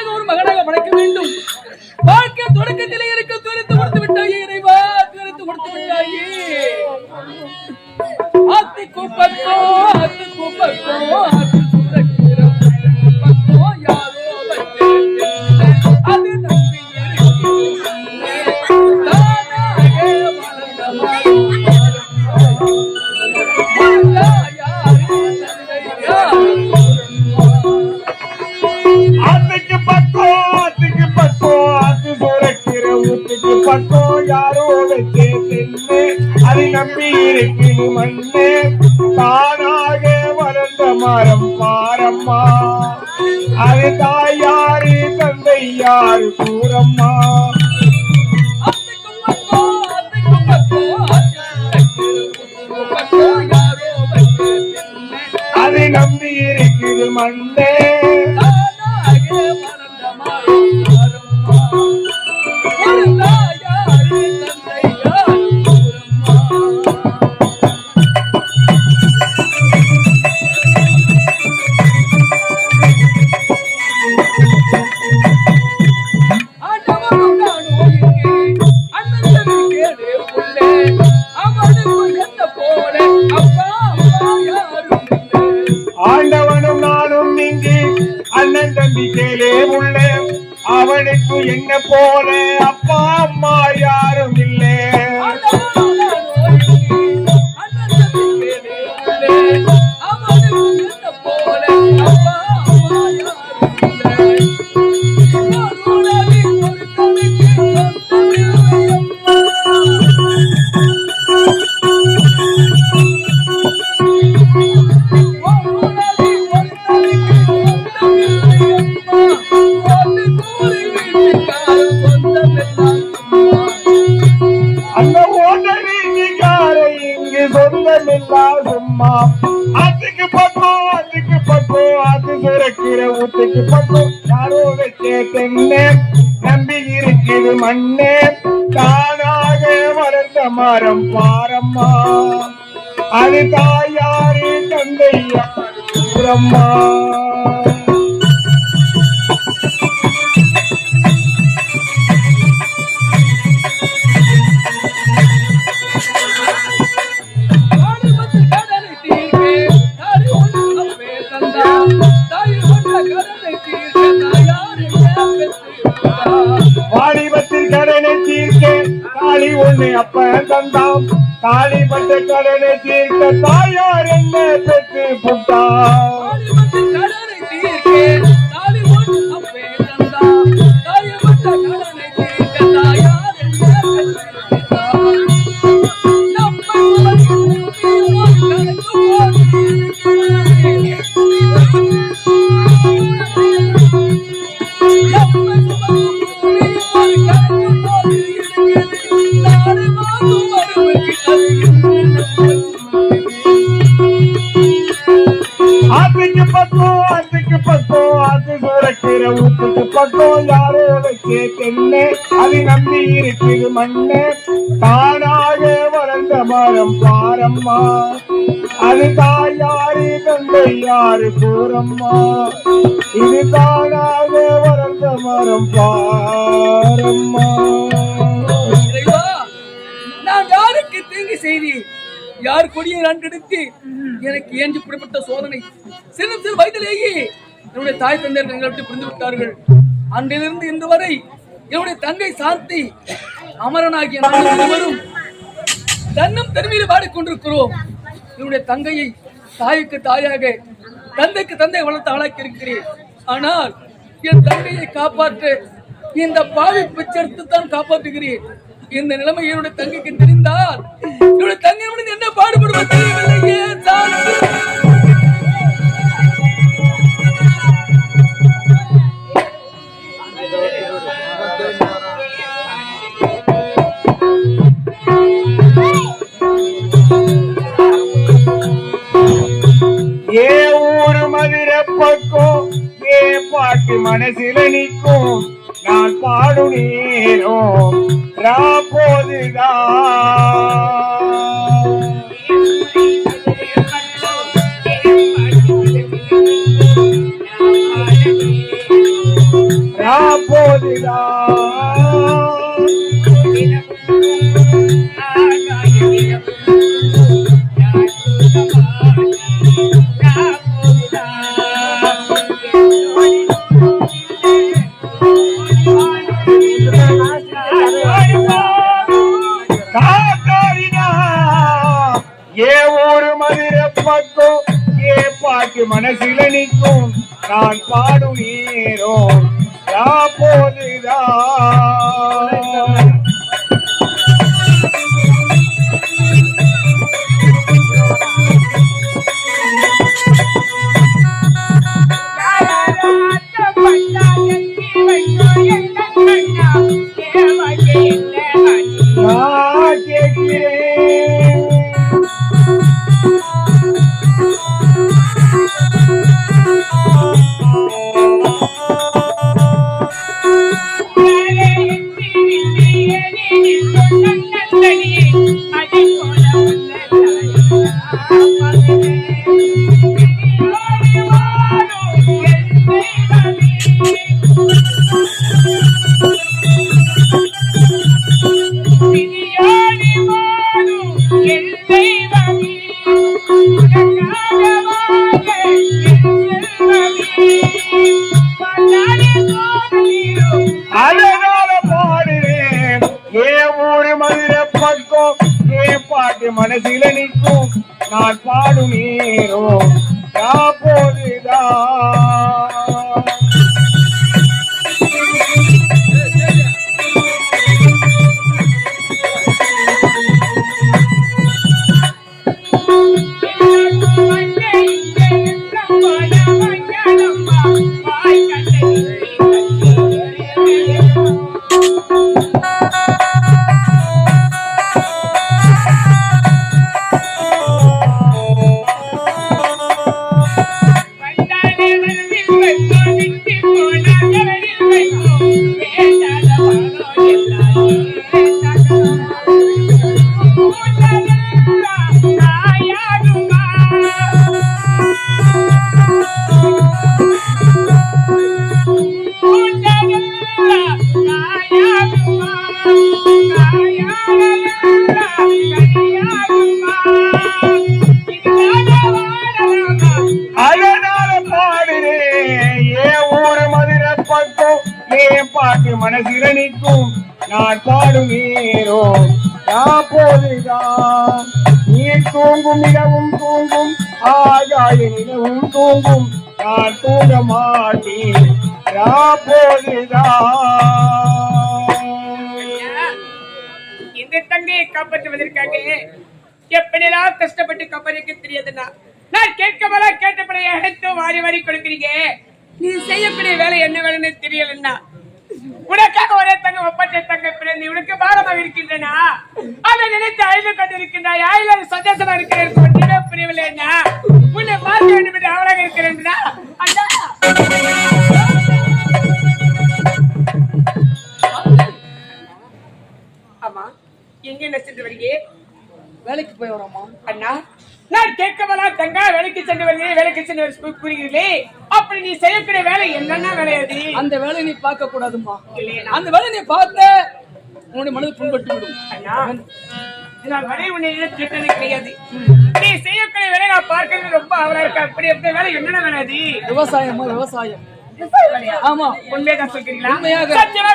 நல்லபடியாக ஒரு மகனாக படைக்க வேண்டும். வாழ்க்கை தொடக்கத்திலே இருக்க துரித்து கொடுத்து விட்டாயே இறைவா துரித்து கொடுத்து விட்டாயே. ஆத்தி கூப்பத்தோ ஆத்தி கூப்பத்தோ ஆத்தி அதை மண்ணே தானாக வளர்ந்த மரம் பாரம்மா. அது தாயாரு தந்தை யாரு? கூறம்மா பாரம் பாரம்மா. அது தாயாரு தந்தையா பிரம்மா. தாலி ஒண்ணு அப்ப தந்தாம் தாலி பட்ட கடனை தீர்க்க தாயார் என்ன பெற்று புட்டார்? அது நம்பி மண்ணு தானாக வளர்ந்த மரம் பாரம்மா. அது தாயாரு தந்தை யாரு கூறம்மா இது தானாக வளர்ந்த மரம் பாரம்மா. நான் யாருக்கு தீங்கு செய்தேன்? யார் கொடியை நான் கெடுத்து எனக்கு ஏன் இப்படிப்பட்ட சோதனை? சிறு சிறு வயதிலேயே என்னுடைய தாய் தந்தையர் எங்களை விட்டு புரிந்து விட்டார்கள். அன்றிலிருந்து இன்று வரை என்னுடைய தங்கை சாந்தி அமரனாகிய நாங்கள் தன்னும் தனிமையில் பாடிக்கொண்டிருக்கிறோம் என்னுடைய தங்கையை தாய்க்கு தாயாக தந்தைக்கு தந்தை வளர்த்து ஆளாக்கி இருக்கிறேன். ஆனால் என் தங்கையை காப்பாற்ற இந்த பாவி பிச்செடுத்து தான் காப்பாற்றுகிறேன். இந்த நிலைமை என்னுடைய தங்கைக்கு தெரிந்தால் என்னுடைய தங்கை என்ன பாடுபடுவது தெரியவில்லையே பாட்டு மனசுல நிற்கும். நான் பாடு நேரம் ராப்போதுதான் போதுதான் ஏ ஒரு மதுர பக்கம் ஏ பாட்டு மனசில நிற்கும். நான் பாடும் நேரம் போதுதான் ஏ ஊரு மதுரை பக்கம் ஏ பாட்டு மனசில நிற்கும். நான் பாடும் நேரம் பாட்டு மனசில நிற்கும். நான் பாடும் நேரம் போதுதான். நீ தூங்கும் இடவும் தூங்கும் ஆகாய நிலவும் தூங்கும். நான் தூங்க மாட்டேன் போதுதான். இந்த தங்கையை காப்பாற்றுவதற்காக எப்படிலாம் கஷ்டப்பட்டு காப்பாற்ற தெரியாதுன்னா நான் கேட்கவெல்லாம் கேட்டபடி அனைத்தும் வாரி வாரி கொடுக்குறீங்க. நீ செய்யக்கூடிய வேலை என்ன வேலைன்னு தெரியலன்னா உனக்காக ஒரே தங்க ஒப்பற்ற தங்க பிறந்து உனக்கு பாரமாக இருக்கின்றனா? அதை நினைத்து அழுது கொண்டிருக்கின்றாய். ஆயில சந்தோஷமா இருக்கிறேன் ஒன்றுமே புரியவில்லைன்னா உன்னை பார்க்க வேண்டும் என்று அவளாக இருக்கிறேன்னா அண்ணா. ஆமா எங்க என்ன சென்று வருகிறே வேலைக்கு போய் வரோமா அண்ணா நான் கேட்கவலா தங்கா வேலைக்கு சென்று வருகிறேன் வேலைக்கு சென்று கூறுகிறீர்களே. அப்படி நீ செய்யக்கூடிய வேலை என்னன்னா வேலை அது? அந்த வேலையை நீ பார்க்க கூடாதுமா? அந்த வேலையை நீ பார்த்த உன்னுடைய மனது புண்பட்டு விடும் நான் வரை உன்னை கேட்டது கிடையாது. நீ செய்யக்கூடிய வேலை நான் பார்க்கறது ரொம்ப அவரா இருக்கு? அப்படி அப்படி வேலை என்னென்ன வேலை அது? விவசாயமா. விவசாயம்? ஆமா. உண்மையாக சொல்கிறீங்களா உண்மையாக.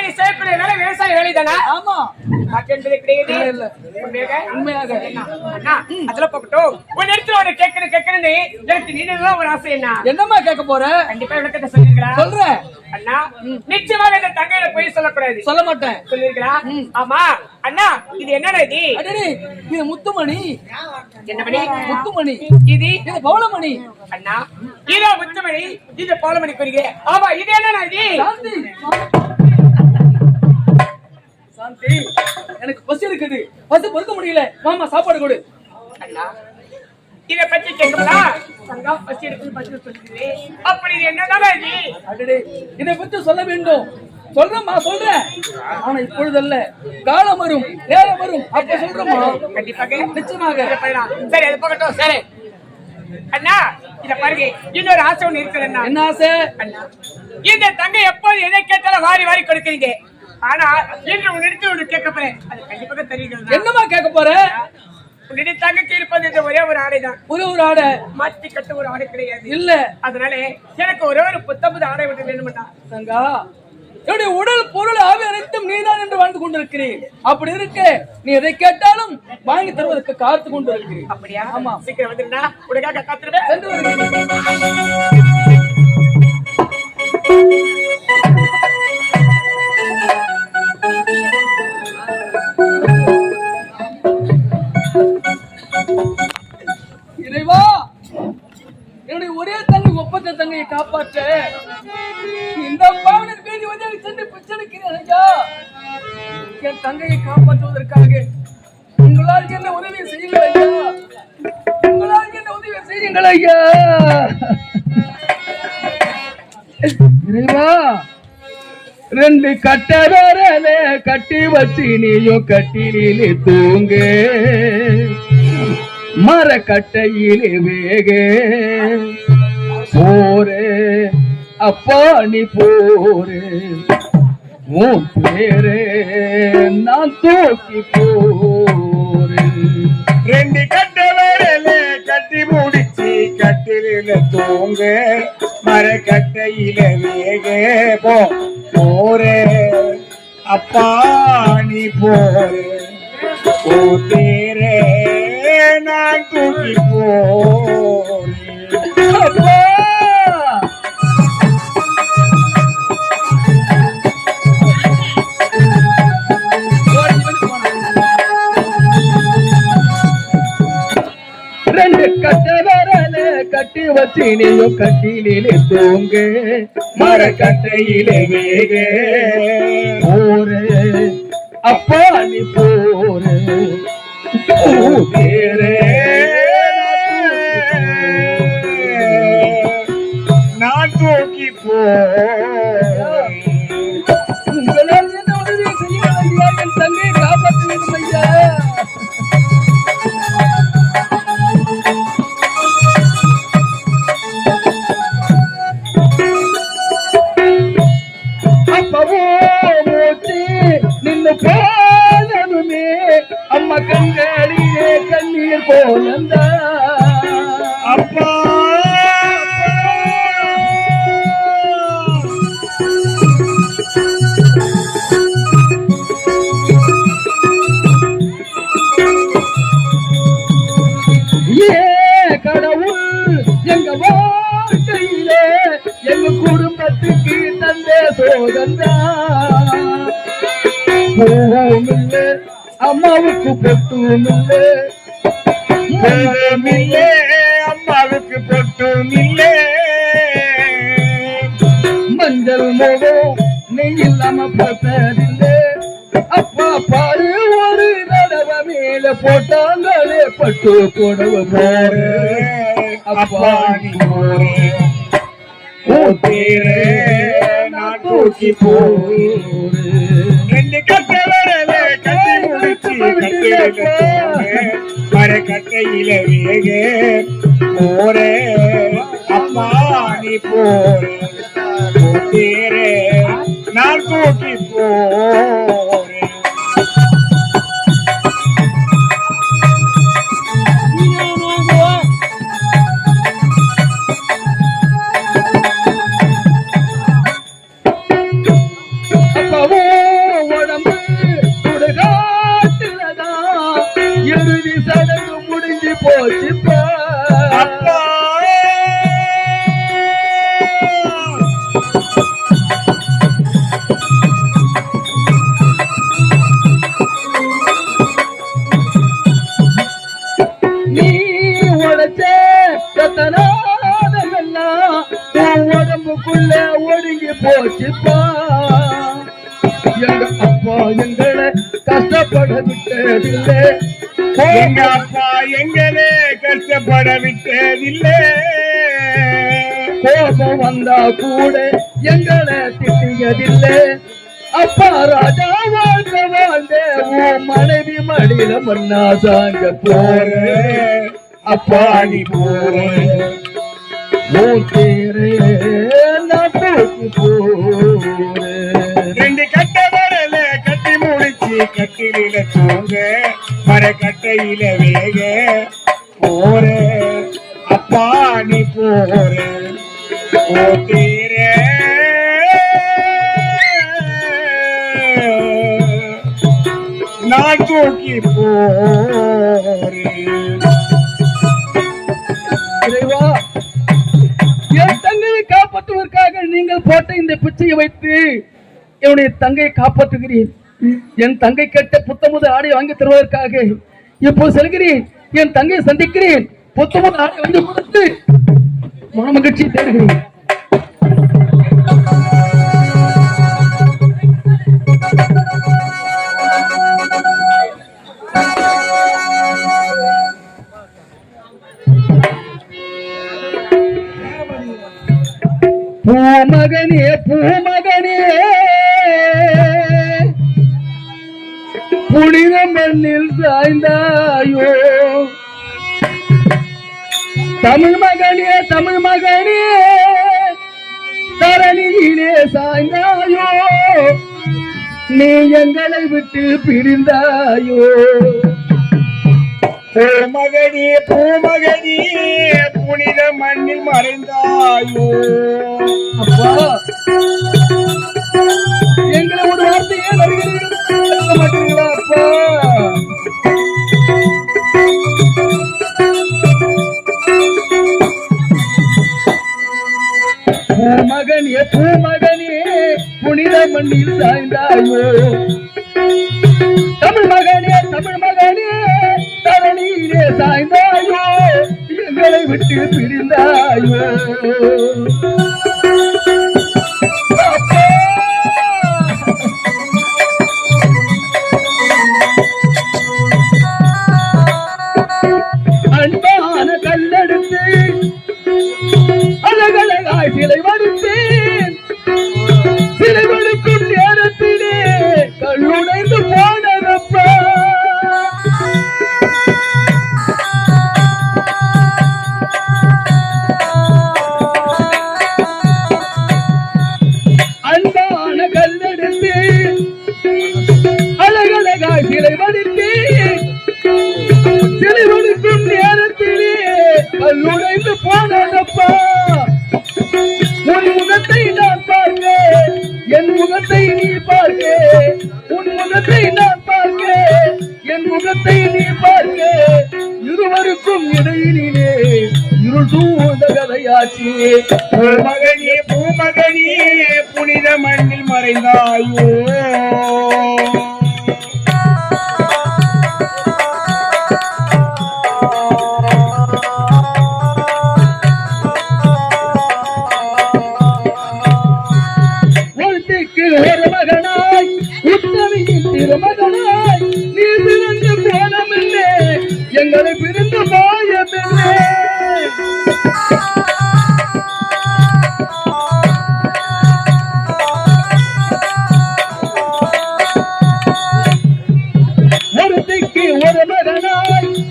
நீ செய்யக்கூடிய வேலை விவசாய வேலை தானா ஆமா. என்பது கிடையாது. உண்மையாக. அதெல்லாம் போகட்டும். உன் இடத்துல ஒரு கேட்கணும் கேட்கணும்னு எனக்கு ஒரு ஆசை என்ன? என்னம்மா கேட்க போற? கண்டிப்பா விளக்கத்தை சொல்லிருக்கலாம் சொல்றேன் அண்ணா நிச்சயமாக இந்த தங்கையில போய் சொல்லக்கூடாது. சொல்ல மாட்டேன். சொல்லிருக்கா ஆமா. அண்ணா இது என்னடா இது? இது முத்துமணி. என்ன மணி? முத்துமணி. இது? இது அண்ணா இதோ முத்துமணி இது போலமணி குறிக்கிறேன் ஆமா இது என்னடா இது? சாந்தி. எனக்கு பசி இருக்குது. பசி பொறுக்க முடியல. மாமா சாப்பாடு கொடு. அண்ணா இத பத்தி கேட்கலாம் தங்கா பசி பசி சொல்லுது. அப்படி என்னதானே இது? அடடே இதை பற்றி சொல்ல வேண்டும். சொல்றேம்மா சொல்றேன். ஆனா இப்பொழுதல்ல. காலம் வரும் நேரம் வரும். அப்ப சொல்றேம்மா. கண்டிப்பாக. நிச்சயமாக. சரி அது போகட்டும். சரி. அண்ணா இத பாருங்க. இன்னொரு ஆசை ஒண்ணு இருக்குது என்ன ஆசை? அண்ணா இந்த தங்கை எப்போது எதை கேட்டாலும் வாரி வாரி கொடுக்கிறீங்க. ஆனா இன்று உன்னிடத்தில் ஒன்று கேட்க போறேன்? அது கண்டிப்பாக தெரியுது என்னமா கேட்க போற? உன்னிடம் தங்கச்சி இருப்பது இந்த ஒரே ஒரு ஆடைதான் ஒரு ஒரு ஆடை. கட்ட ஒரு ஆடை கிடையாது. இல்ல. அதனால எனக்கு ஒரே ஒரு புத்தம்பது ஆடை விட்டு வேணும்டா. தங்கா என்னுடைய உடல் பொருள் ஆவி அனைத்தும் நீதான் என்று வாழ்ந்து கொண்டிருக்கிறேன். அப்படி இருக்க நீ எதை கேட்டாலும் வாங்கி தருவதற்கு காத்து கொண்டு இருக்கிறேன் அப்படியா? ஆமா. சீக்கிரம் வந்துருந்தா உனக்காக காத்துருவேன். இறைவா என்னுடைய ஒரே தங்கை ஒப்பற்ற தங்கையை காப்பாற்ற. இந்த பாவனர் பேதி வந்து சென்று பிச்செடுக்கிறேன் ஐயா. என் தங்கையை காப்பாற்றுவதற்காக உங்களால் என்ன உதவி செய்யுங்கள் ஐயா. உங்களால் என்ன உதவி செய்யுங்கள் ஐயா. இறைவா ரெண்டு கட்ட கட்டி வச்சு நீயும் கட்டிலே தூங்கு. மர வேகே. போரே அப்பா நீ போரே. உன் பேரே நான் தூக்கி போரே. ரெண்டு கட்டவரலே கட்டி முடிச்சு கட்டில தூங்க. மரக்கட்டையில வேகே வேக போ போறே அப்பா நீ போரே. ஓ தேரே நான் தூக்கி போறேன். ரெண்டு கட்ட வரல கட்டி வச்சு நீயும் கட்டிலே தூங்கு. மரக்கட்டையிலே வேக. போரு அப்பா நீ போரு. நான் தூக்கி போ அம்மா கண்களிலே கண்ணீர் போனந்தா அப்பா! எங்க வாழ்க்கையிலே எங்க குடும்பத்துக்கு தந்த சோதந்தா. அம்மாவுக்கு பெட்டும் இல்லை. தெய்வமில்லே அம்மாவுக்கு பெட்டும் இல்லை. மஞ்சள் முகம் நீ இல்லாம பார்த்ததில்லை அப்பா பாரு ஒரு தடவை மேல போட்டாங்களே பட்டு புடவை போற அப்பா நீ போறே. ஓ நான் தூக்கி போறேன் முடிச்சு வேக. நீ நான் தூக்கி உன் உடம்புக்குள்ள ஒடுங்கி போச்சுப்பா. எங்க அப்பா எங்களை கஷ்டப்பட விட்டதில்லை. எங்க அப்பா எங்களே கஷ்டப்பட விட்டதில்லை. கோபம் வந்தா கூட எங்களை திட்டியதில்லை. அப்பா ராஜா வாழ்ந்த வாழ்ந்த உன் மனைவி மடியில மண்ணா சாங்க போற. அப்பா நீ போற. உன் தேரே தங்கையை காப்பாற்றுகிறேன். என் தங்கை கேட்ட புத்தமுது ஆடை வாங்கி தருவதற்காக இப்போது செல்கிறேன். என் தங்கையை சந்திக்கிறேன். புத்தமுது ஆடை வாங்கி கொடுத்து மனமகிழ்ச்சி தேடுகிறேன். பூமகனே பூமகனே புனித மண்ணில் சாய்ந்தாயோ? தமிழ் மகனே தமிழ் மகனே தரணியிலே சாய்ந்தாயோ? நீ எங்களை விட்டு பிரிந்தாயோ? பூமகனி பூமகனி புனித மண்ணில் மறைந்தாயோ? அப்பா எங்களை ஒரு வார்த்தையே வருகிறீர்கள் மாட்டீங்களா பூமகனே பூமகனே புனித மண்ணில் சாய்ந்தாயோ. தமிழ் மகனே தமிழ் மகனே தரணியிலே சாய்ந்தாயோ எங்களை விட்டு பிரிந்தாயோ. மறைந்தாயோ.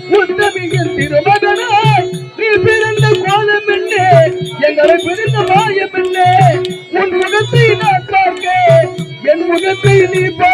மகனாய் திருமகனாய் நீ பிறந்த கோலம் என்ன? எங்களை பிறந்த மாயம் என்ன? உன் முகத்தை நான் பார்க்க என் முகத்தை நீ பார்க்க